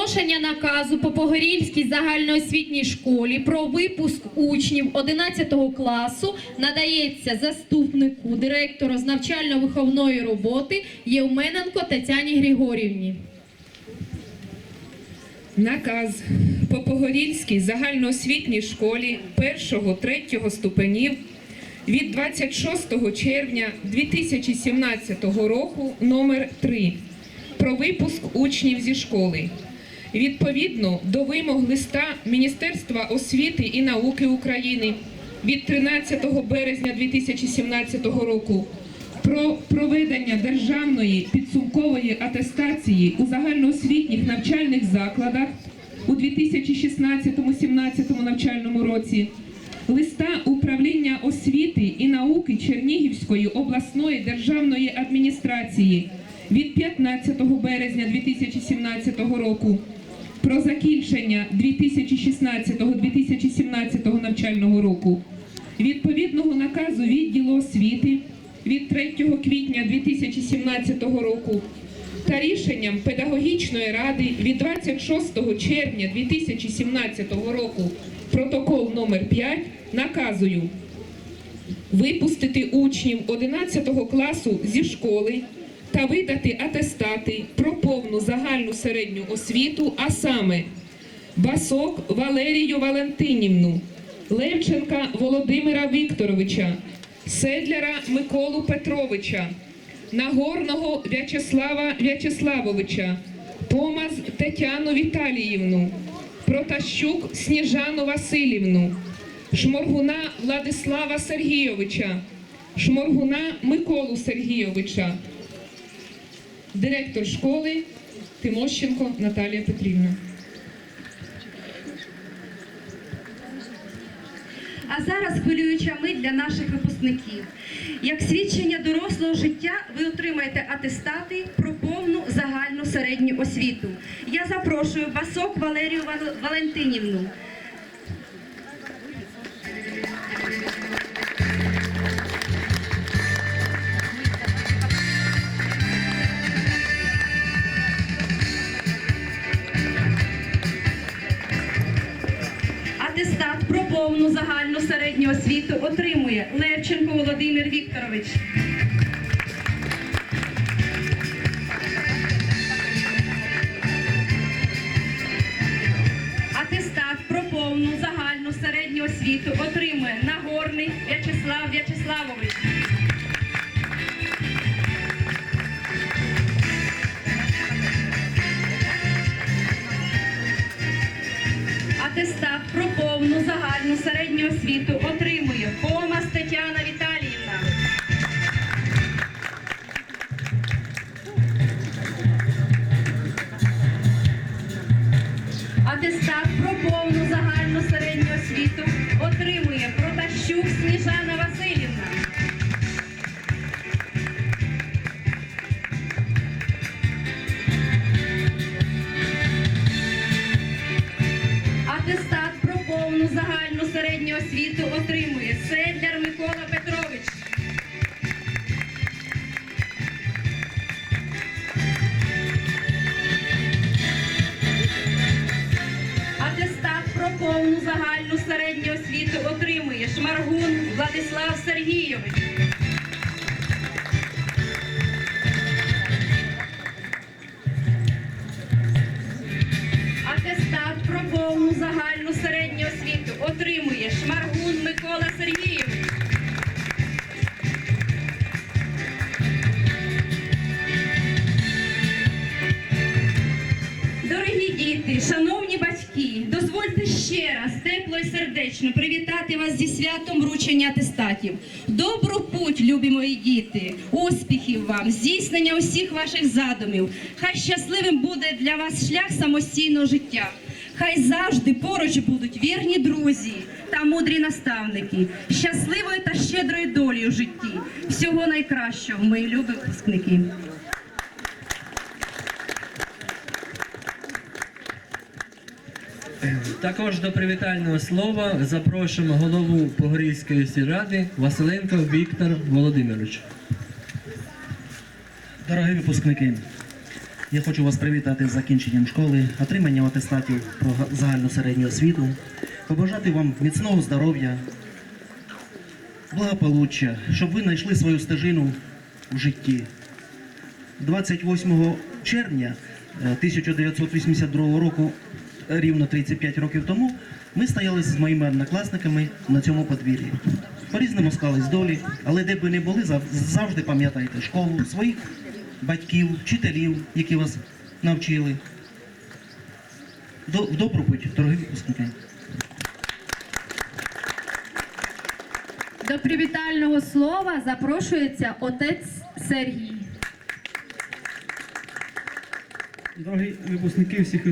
оголошення наказу по Погорільській загальноосвітній школі про випуск учнів 11 класу надається заступнику директору з навчально-виховної роботи Євмененко Тетяні Григорівні. Наказ по Погорільській загальноосвітній школі 1-3 ступенів від 26 червня 2017 року номер 3 про випуск учнів зі школи. Відповідно до вимог листа Міністерства освіти і науки України від 13 березня 2017 року про проведення державної підсумкової атестації у загальноосвітніх навчальних закладах у 2016-17 навчальному році, листа управління освіти і науки Чернігівської обласної державної адміністрації від 15 березня 2017 року про закінчення 2016-2017 навчального року. Відповідного наказу відділу освіти від 3 квітня 2017 року та рішенням педагогічної ради від 26 червня 2017 року протокол номер 5 наказую випустити учнів 11 класу зі школи та видати атестати про повну загальну середню освіту, а саме Басок Валерію Валентинівну, Левченка Володимира Вікторовича, Седляра Миколу Петровича, Нагорного В'ячеслава В'ячеславовича, Помаз Тетяну Віталіївну, Протащук Сніжану Васильівну, Шморгуна Владислава Сергійовича, Шморгуна Миколу Сергійовича, директор школи Тимощенко Наталія Петрівна. А зараз хвилююча мить для наших випускників. Як свідчення дорослого життя, ви отримаєте атестати про повну загальну середню освіту. Я запрошую Басок Валерію Валентинівну. Загальну середню освіту отримує Левченко Володимир Вікторович. Атестат про повну загальну середню освіту отримує Нагорний В'ячеслав В'ячеславович. Освіту отримує Комас Тетяна Віталіївна. Атестат про повну загальну середню освіту освіту отримує Седляр Микола Петрович. Атестат про повну загальну середню освіту отримує Шмаргун Владислав Сергійович. Діти, шановні батьки, дозвольте ще раз тепло і сердечно привітати вас зі святом вручення атестатів. Добру путь, любі мої діти, успіхів вам, здійснення усіх ваших задумів. Хай щасливим буде для вас шлях самостійного життя. Хай завжди поруч будуть вірні друзі та мудрі наставники, щасливої та щедрої долі у житті. Всього найкращого, мої любі випускники. Також до привітального слова запрошуємо голову Погорільської сільради Василенко Віктор Володимирович. Дорогі випускники, Я хочу вас привітати з закінченням школи, отриманням атестатів про загальну середню освіту, побажати вам міцного здоров'я, благополуччя, щоб ви знайшли свою стежину в житті. 28 червня е, 1982 року, е, рівно 35 років тому, ми стояли з моїми однокласниками на цьому подвір'ї. По-різному склались долі, але де б ви не були, завжди пам'ятайте школу, своїх батьків, вчителів, які вас навчили. До, в добру путь, дорогі випускники. До привітального слова запрошується отець Сергій. Дорогі випускники всіх